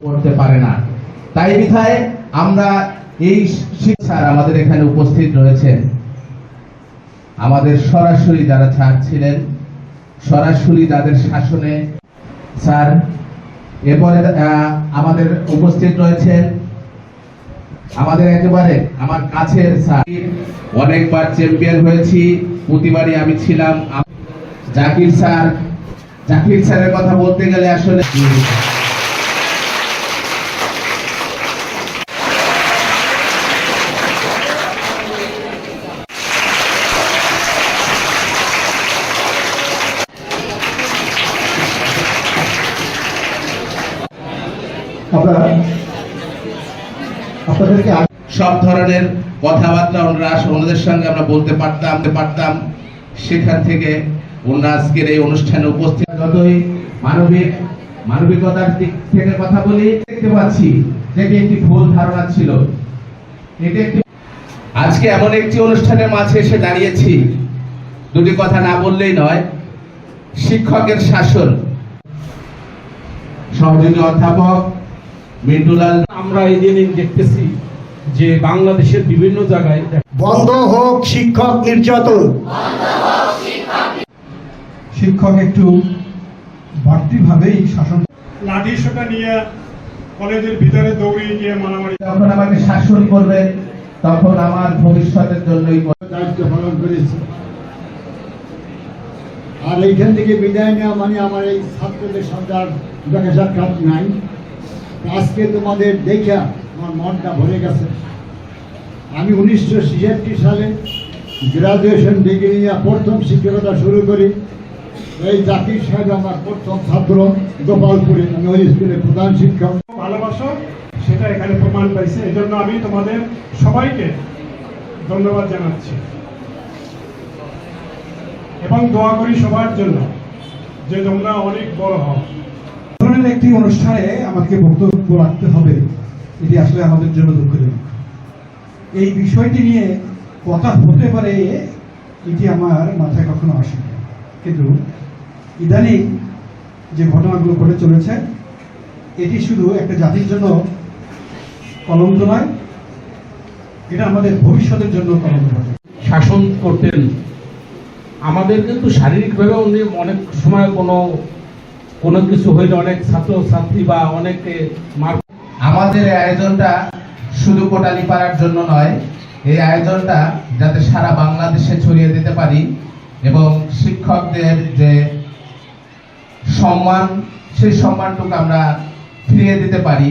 করতে পারে না। তাই বিধায় আমরা এই শিক্ষার আমাদের এখানে উপস্থিত রয়েছেন। আমাদের সরাসরি যারা স্যার ছিলেন, সরাসরি যাদের শাসনে স্যার, এরপরে আমাদের উপস্থিত রয়েছেন। আমাদের একেবারে, আমার কাছের স্যার। অনেকবার চ্যাম্পিয়ন হয়েছি, প্রতিবারই আমি ছিলাম। জাকির স্যার, জাকির স্যারের কথা বলতে গেলে আসলে আপনাদেরকে সব ধরনের কথাবার্তা ওনারা ওনাদের সঙ্গে আমরা বলতে পারতাম পারতাম। সেখান থেকে ওনারা আজকের এই অনুষ্ঠানে উপস্থিত। যতই মানবিক মানবিকতার দিক থেকে কথা বলি দেখতে পাচ্ছি যে একটি ভুল ধারণা ছিল। এটি একটি আজকে এমন একটি অনুষ্ঠানের মাঝে এসে দাঁড়িয়েছি। দুটি কথা না বললেই নয় শিক্ষকের শাসন। সহযোগী অধ্যাপক মিন্টুলাল আমরা এই দিন দেখতেছি যে বাংলাদেশের বিভিন্ন জায়গায় বন্ধ হোক শিক্ষক নির্যাতন। শিক্ষক একটু বাড়তিভাবেই শাসন লাঠি সোটা নিয়ে কলেজের ভিতরে দৌড়িয়ে গিয়ে মারামারি যখন আমাকে শাসন করবে তখন আমার ভবিষ্যতের জন্যই দায়িত্ব পালন করেছি। আর এইখান থেকে বিদায় নেওয়া মানে আমার এই ছাত্রদের সঙ্গে আর দেখা সাক্ষাৎ নাই। আজকে তোমাদের দেখা আমার মনটা ভরে গেছে। আমি উনিশশো ছিয়াত্তর সালে গ্রাজুয়েশন ডিগ্রি নিয়ে প্রথম শিক্ষকতা শুরু করি। এই জাতির সাহেব আমার প্রথম ছাত্র গোপালপুরে, আমি ওই স্কুলের প্রধান শিক্ষক। ভালোবাসো, সেটা এখানে প্রমাণ পাইছে। এই জন্য আমি তোমাদের সবাইকে ধন্যবাদ জানাচ্ছি। এবং দোয়া করি সবার জন্য যে তোমরা অনেক বড় হও। ধরনের একটি অনুষ্ঠানে আমাদেরকে বক্তব্য রাখতে হবে। এটি আসলে আমাদের জন্য দুঃখজনক। এই বিষয়টি নিয়ে কথা হতে পারে, এটি আমার মাথায় কখনো আসেনি কিন্তু ইদানিং যে ঘটনাগুলো ঘটে চলেছে, এটি শুধু একটা জাতির জন্য কলঙ্ক নয়, এটা আমাদের ভবিষ্যতের জন্য কলঙ্ক শাসন করতেন। আমাদের কিন্তু শারীরিকভাবে অনেক সময় কোনো কোনো কিছু হইলে অনেক ছাত্র ছাত্রী বা অনেকে আমাদের আয়োজনটা শুধু কোটালি পাড়ার জন্য নয়, এই আয়োজনটা যাতে সারা বাংলাদেশে ছড়িয়ে দিতে পারি এবং শিক্ষকদের যে সম্মান, সেই সম্মানটুকু আমরা ফিরিয়ে দিতে পারি।